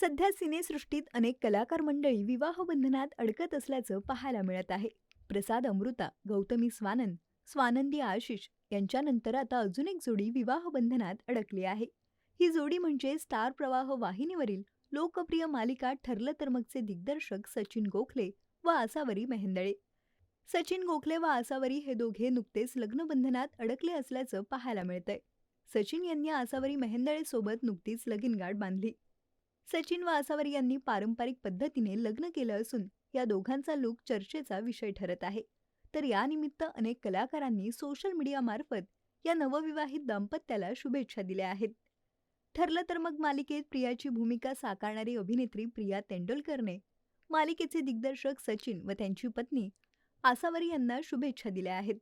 सध्या सिनेसृष्टीत अनेक कलाकार मंडळी विवाह बंधनात अडकत असल्याचं पाहायला मिळत आहे. प्रसाद अमृता गौतमी स्वानंद स्वानंदी आशिष यांच्यानंतर आता अजून एक जोडी विवाह बंधनात अडकली आहे. ही जोडी म्हणजे स्टार प्रवाह वाहिनीवरील लोकप्रिय मालिका ठरलं तर मगचे दिग्दर्शक सचिन गोखले व आसावरी मेहेंदळे. सचिन गोखले व आसावरी हे दोघे नुकतेच लग्नबंधनात अडकले असल्याचं पाहायला मिळतंय. सचिन यांनी आसावरी मेहेंदळे सोबत नुकतीच लगीनगाठ बांधली. सचिन व यांनी पारंपरिक पद्धतीने लग्न केलं असून या दोघांचा लुक चर्चेचा विषय ठरत आहे. तर यानिमित्त अनेक कलाकारांनी सोशल मीडियामार्फत या नवविवाहित दाम्पत्याला शुभेच्छा दिल्या आहेत. ठरलं तर मग मालिकेत प्रियाची भूमिका साकारणारी अभिनेत्री प्रिया तेंडुलकरने मालिकेचे दिग्दर्शक सचिन व त्यांची पत्नी आसावरी यांना शुभेच्छा दिल्या आहेत.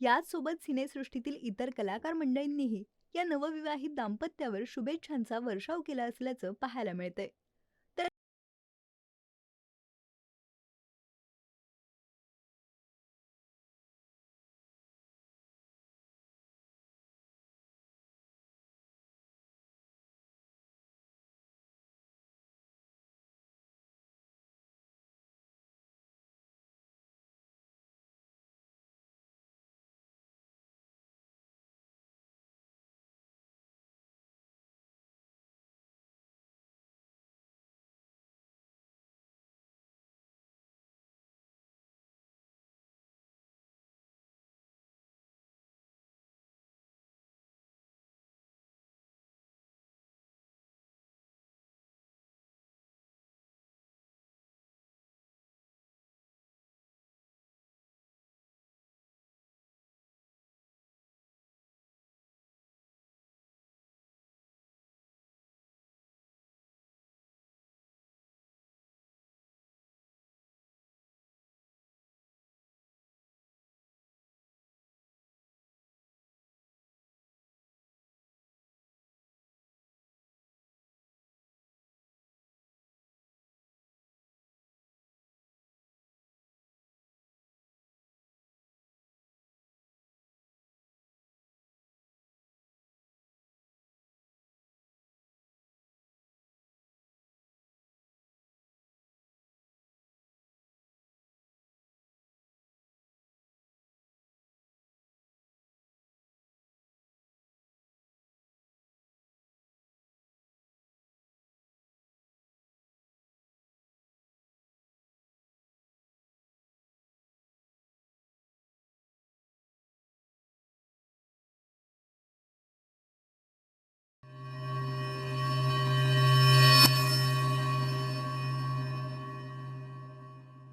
याचसोबत सिनेसृष्टीतील इतर कलाकार मंडळींनीही या नवविवाहित दाम्पत्यावर शुभेच्छांचा वर्षाव केला असल्याचं पाहायला मिळतंय.